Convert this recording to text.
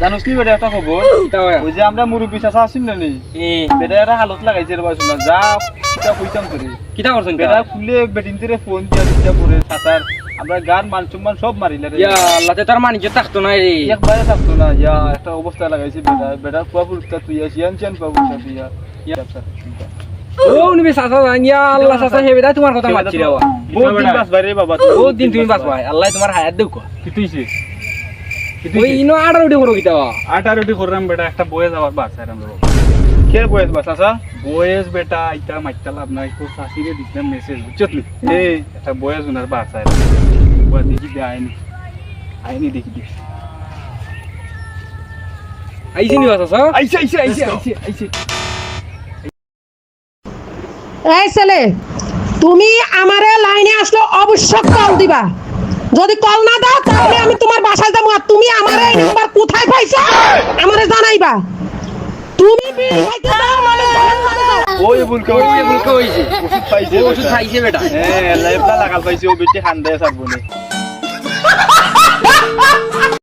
জানোস কি বেটা একটা খবর? ওই যে আমরা মুরব্বী চাষা না নি? বেটা একটা হালত লাগাইছে রে বাসু যা কিতা কইতাম কিতা করছেন বেটা খুলে বেটিন তিরে ফোন দিয়া পরে চাচার আমরা গান মান সম্মান সব মারিলে রে। ইয়া আল্লাহ তার থাকতো না রে। একবারে থাকতো না ইয়া একটা অবস্থা লাগাইছে বেটা। বেটা কুয়া ফুরতা তুই আসিয়ান কুয়া ফুরতা তুই ইয়া। ব্যবসা ও নিবে সাসা ইয়া আল্লাহ সাসা হেবে দা তোমার কথা মারছি রে বহুত দিন বাঁচবা রে বাবা বহুত দিন তুমি বাঁচবা আল্লাহ তোমার হায়াত দেও কি তুইছে ওই ইনো আড়া উঠে করো কিতা আটা রুটি করলাম বেটা একটা বয়ে যাওয়ার বাচ্চা আমরা কে বয়স বা চাচা? বয়েস বেটা ইটা মাইতা লাভ নাই তো শাশিরে দিলাম মেসেজ বুঝছলি এই একটা বয়েস উনার বাচ্চা ওয়া দেখি দে আইনি। আইনি দেখি দে। আইছি নি সাসা আইছে আইছে আইছে আইছে আইছে। এই ছেলে তুমি আমারে লাইনে আসলো অবশ্যই কল দিবা। যদি কল না দাও তাহলে আমি জানাইবা তুমি বিড়ি খাইতে দাও মানে জাহান্নামে যাও। ওই ভুলকে ওই ওই ভুলকে হইছে ওষুধ খাইছে বেটা। হ্যাঁ লাইফটা লাগাল পাইছে ও বেটি খান্দায় সারবো না